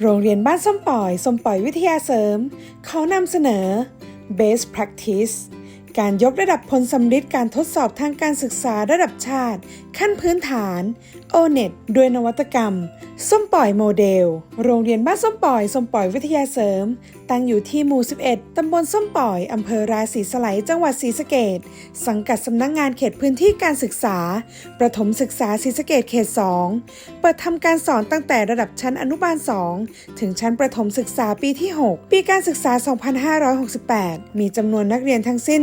โรงเรียนบ้านส้มปล่อยส้มปล่อยวิทยาเสริม เขานำเสนอ Best Practice การยกระดับผลสำลิดการทดสอบทางการศึกษาระดับชาติ ขั้นพื้นฐาน O-NET ด้วยนวัตกรรม ส้มปล่อยโมเดล โรงเรียนบ้านส้มปล่อย ส้มปล่อยวิทยาเสริม ตั้งอยู่ที่หมู่ 11 ตำบลส้มปล่อย อำเภอราศีสไลยจังหวัดศรีสะเกษสังกัดสำนักงงานเขตพื้นที่การศึกษา ประถมศึกษาศรีสะเกษเขต 2 เปิดทำการสอนตั้งแต่ระดับชั้นอนุบาล 2 ถึงชั้นประถมศึกษาปีที่ 6 ปีการศึกษา 2568 มีจำนวนนักเรียนทั้งสิ้น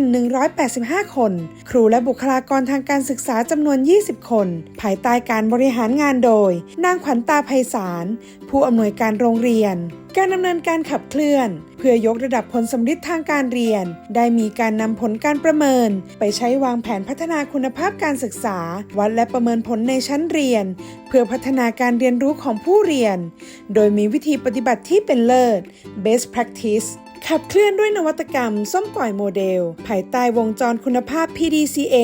185 คน ครูและบุคลากรทางการศึกษาจำนวน 20 คน ภายใต้การบริริหารงานโดย นางขวัญตาไพศาล ผู้อำนวยการโรงเรียน การดำเนินการขับเคลื่อน เพื่อยกระดับผลสำลิดทางการเรียน ได้มีการนำผลการประเมิน ไปใช้วางแผนพัฒนาคุณภาพการศึกษา วัดและประเมินผลในชั้นเรียน เพื่อพัฒนาการเรียนรู้ของผู้เรียน โดยมีวิธีปฏิบัติที่เป็นเลิศ best practice ขับเคลื่อนด้วยนวัตกรรม ส้มปล่อยโมเดล ภายใต้วงจรคุณภาพ PDCA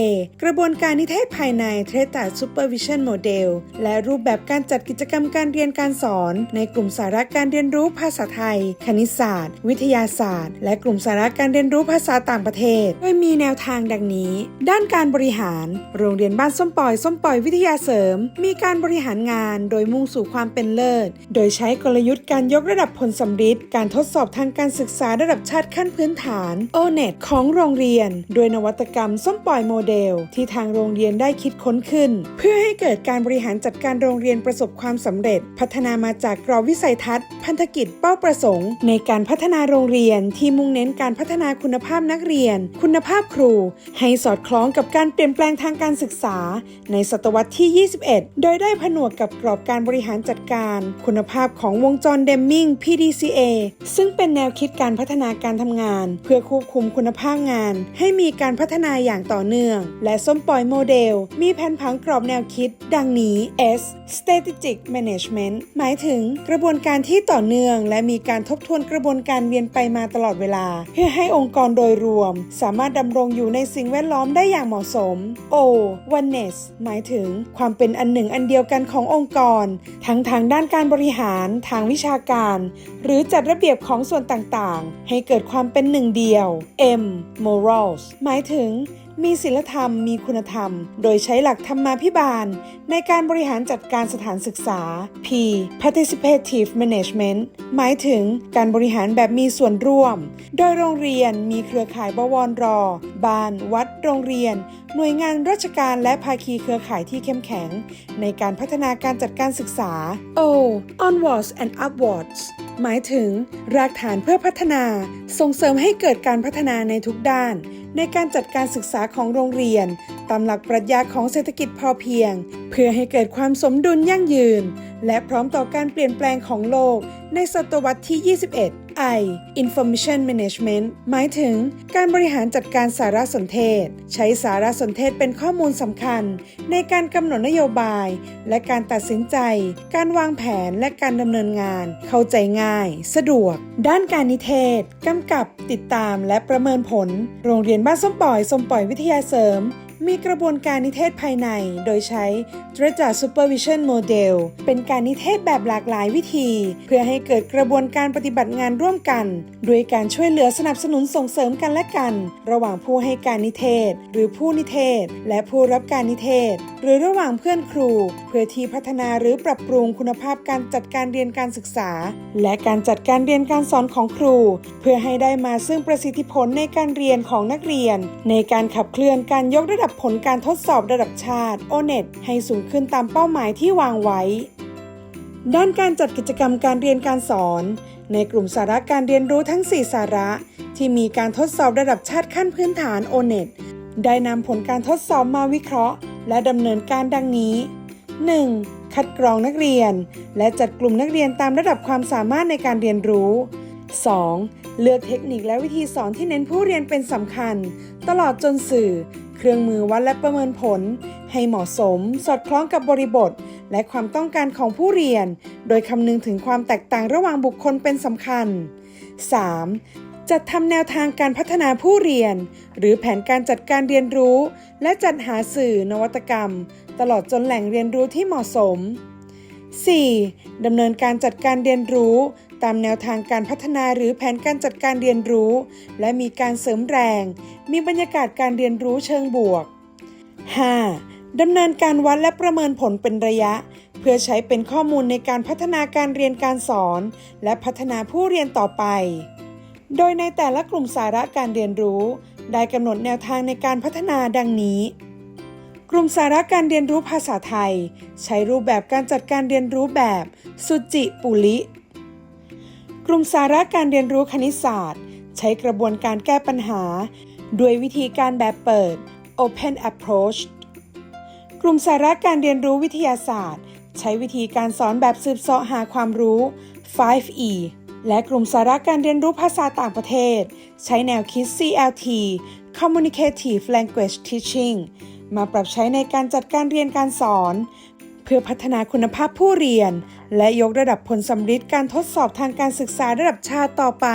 กระบวนการนิเทศภายใน t r e t a Supervision Model และรูปแบบการจัดกิจกรรมการเรียนการสอน ในกลุ่มสาระการเรียนรู้ภาษาไทย คณิตศาสตร์ วิทยาศาสตร์ และกลุ่มสาระการเรียนรู้ภาษาต่างประเทศ โดยมีแนวทางดังนี้ ด้านการบริหาร โรงเรียนบ้านส้มปล่อยส้มปล่อยวิทยาเสริม มีการบริหารงานโดยมุ่งสู่ความเป็นเลิศ โดยใช้กลยุทธ์การยกระดับผลสำลิดการทดสอบทางการศึกษาระดับชาติขั้นพื้นฐาน O-NET ของโรงเรียน โดยนวัตกรรมส้มปล่อยโมเดล ที่ทางโรงเรียนได้คิดค้นขึ้น เพื่อให้เกิดการบริหารจัดการโรงเรียนประสบความสำเร็จ พัฒนามาจากกรอบวิสัยทัศน์ พันธกิจเป้าประสงค์ ในการพัฒนาโรงเรียนที่มุ่งเน้นการพัฒนาคุณภาพนักเรียน คุณภาพครู ให้สอดคล้องกับการเปลี่ยนแปลงทางการศึกษา ในศตวรรษที่ 21 โดยได้ผนวกกับกรอบการบริหารจัดการ คุณภาพของวงจรเดมมิง PDCA ซึ่งเป็นแนวคิดการพัฒนาการทำงาน เพื่อควบคุมคุณภาพงาน ให้มีการพัฒนาอย่างต่อเนื่อง และส้มปล่อยโมเดล มีแผนผังกรอบแนวคิด ดังนี้ S Strategic Management หมายถึงกระบวนการที่ต่อเนื่อง และมีการทบทวนกระบวนการเวียนไปมาตลอดเวลา เพื่อให้องค์กรโดยรวม สามารถดำรงอยู่ในสิ่งแวดล้อมได้อย่างเหมาะสม O Oneness หมายถึงความเป็นอันหนึ่งอันเดียวกันขององค์กร ทั้งทางด้านการบริหาร ทางวิชาการ หรือจัดระเบียบของส่วนต่างให้เกิดความเป็นหนึ่งเดียว M Morals หมายถึงมีศีลธรรมมีคุณธรรม โดยใช้หลักธรรมาภิบาล ในการบริหารจัดการสถานศึกษา P Participative Management หมายถึงการบริหารแบบมีส่วนร่วม โดยโรงเรียนมีเครือข่ายบวรรอ บ้าน วัด โรงเรียน หน่วยงานราชการและภาคีเครือข่ายที่เข้มแข็ง ในการพัฒนาการจัดการศึกษา O Onwards and Upwards หมายถึง รากฐานเพื่อพัฒนา ส่งเสริมให้เกิดการพัฒนาในทุกด้าน ในการจัดการศึกษาของโรงเรียน ตามหลักปรัชญาของเศรษฐกิจพอเพียง เพื่อให้เกิดความสมดุลยั่งยืน และพร้อมต่อการเปลี่ยนแปลงของโลก ในศตวรรษที่ 21 I Information Management หมายถึงการบริหารจัดการสารสนเทศ ใช้สารสนเทศเป็นข้อมูลสำคัญ ในการกำหนดนโยบาย และการตัดสินใจ การวางแผนและการดำเนินงาน เข้าใจง่าย สะดวก ด้านการนิเทศกำกับติดตามและประเมินผล โรงเรียนบ้านส้มปล่อยส้มปล่อยวิทยาเสริม มีกระบวนการนิเทศภายใน โดยใช้ d r e t a Supervision Model เป็นการนิเทศแบบหลากหลายวิธี เพื่อให้เกิดกระบวนการปฏิบัติงานร่วมกัน ด้วยการช่วยเหลือสนับสนุนส่งเสริมกันและกัน ระหว่างผู้ให้การนิเทศ หรือผู้นิเทศ และผู้รับการนิเทศ หรือระหว่างเพื่อนครู เพื่อที่พัฒนาหรือปรับปรุงคุณภาพการจัดการเรียนการศึกษา และการจัดการเรียนการสอนของครู เพื่อให้ได้มาซึ่งประสิทธิผลในการเรียนของนักเรียน ในการขับเคลื่อนการยกระดับผลการทดสอบระดับชาติ O-NET ให้สูงขึ้นตามเป้าหมายที่วางไว้ ด้านการจัดกิจกรรมการเรียนการสอน ในกลุ่มสาระการเรียนรู้ทั้ง 4 สาระ ที่มีการทดสอบระดับชาติขั้นพื้นฐาน O-NET ได้นำผลการทดสอบมาวิเคราะห์ และดำเนินการดังนี้ 1. คัดกรองนักเรียน และจัดกลุ่มนักเรียนตามระดับความสามารถในการเรียนรู้ 2. เลือกเทคนิคและวิธีสอนที่เน้นผู้เรียนเป็นสำคัญ ตลอดจนสื่อ เครื่องมือวัดและประเมินผล ให้เหมาะสม สอดคล้องกับบริบท และความต้องการของผู้เรียน โดยคำนึงถึงความแตกต่างระหว่างบุคคลเป็นสำคัญ 3. จัดทำแนวทางการพัฒนาผู้เรียน หรือแผนการจัดการเรียนรู้ และจัดหาสื่อนวัตกรรม ตลอดจนแหล่งเรียนรู้ที่เหมาะสม 4. ดำเนินการจัดการเรียนรู้ ตามแนวทางการพัฒนาหรือแผนการจัดการเรียนรู้ และมีการเสริมแรง มีบรรยากาศการเรียนรู้เชิงบวก 5. ดำเนินการวัดและประเมินผลเป็นระยะ เพื่อใช้เป็นข้อมูลในการพัฒนาการเรียนการสอน และพัฒนาผู้เรียนต่อไป โดยในแต่ละกลุ่มสาระการเรียนรู้ ได้กำหนดแนวทางในการพัฒนาดังนี้กลุ่มสาระการเรียนรู้ภาษาไทย ใช้รูปแบบการจัดการเรียนรู้แบบ สุจิปุลิ กลุ่มสาระการเรียนรู้คณิตศาสตร์ ใช้กระบวนการแก้ปัญหา ด้วยวิธีการแบบเปิด Open Approach กลุ่มสาระการเรียนรู้วิทยาศาสตร์ ใช้วิธีการสอนแบบสืบเสาะหาความรู้ 5E และกลุ่มสาระการเรียนรู้ภาษาต่างประเทศ ใช้แนวคิด CLT Communicative Language Teaching มาปรับใช้ในการจัดการเรียนการสอน เพื่อพัฒนาคุณภาพผู้เรียน และยกระดับผลสำฤทธิ์การทดสอบทางการศึกษาระดับชาติต่อไป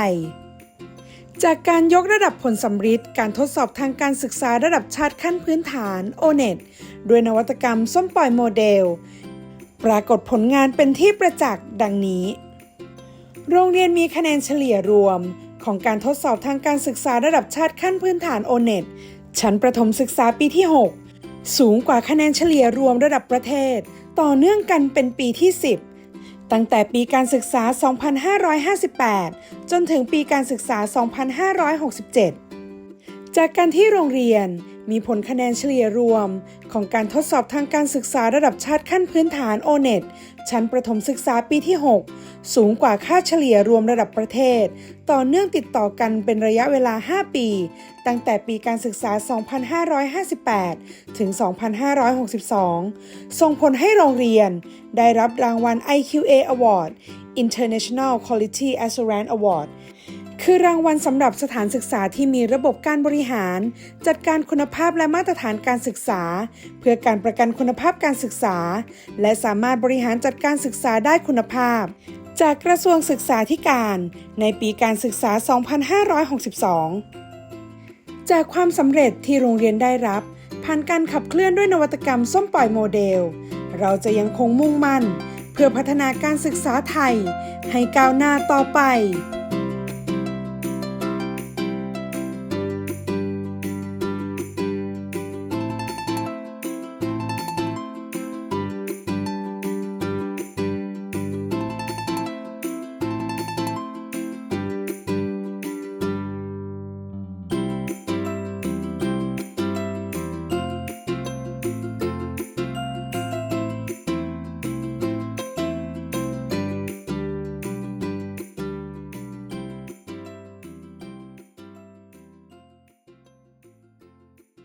จากการยกระดับผลสำฤทธิ์การทดสอบทางการศึกษาระดับชาติขั้นพื้นฐาน ONET ด้วยนวัตกรรมส้มปล่อยโมเดล ปรากฏผลงานเป็นที่ประจักษ์ดังนี้ โรงเรียนมีคะแนนเฉลี่ยรวมของการทดสอบทางการศึกษาระดับชาติขั้นพื้นฐาน ONET ชั้นประถมศึกษาปีที่ 6 สูงกว่าคะแนนเฉลี่ยรวมระดับประเทศ ต่อเนื่องกันเป็นปีที่ 10 ตั้งแต่ปีการศึกษา 2558 จนถึงปีการศึกษา 2567 จากการที่โรงเรียน มีผลคะแนนเฉลี่ยรวม ของการทดสอบทางการศึกษาระดับชาติขั้นพื้นฐาน ONET ชั้นประถมศึกษาปีที่ 6 สูงกว่าค่าเฉลี่ยรวมระดับประเทศ ต่อเนื่องติดต่อกันเป็นระยะเวลา 5 ปี ตั้งแต่ปีการศึกษา 2558 ถึง 2562 ส่งผลให้โรงเรียน ได้รับรางวัล IQA Award International Quality Assurance Award คือรางวัลสำหรับสถานศึกษาที่มีระบบการบริหาร จัดการคุณภาพและมาตรฐานการศึกษา เพื่อการประกันคุณภาพการศึกษา และสามารถบริหารจัดการศึกษาได้คุณภาพ จากกระทรวงศึกษาธิการ ในปีการศึกษา 2562 จากความสำเร็จที่โรงเรียนได้รับ ผ่านการขับเคลื่อนด้วยนวัตกรรมส้มปล่อยโมเดล เราจะยังคงมุ่งมั่น เพื่อพัฒนาการศึกษาไทย ให้ก้าวหน้าต่อไป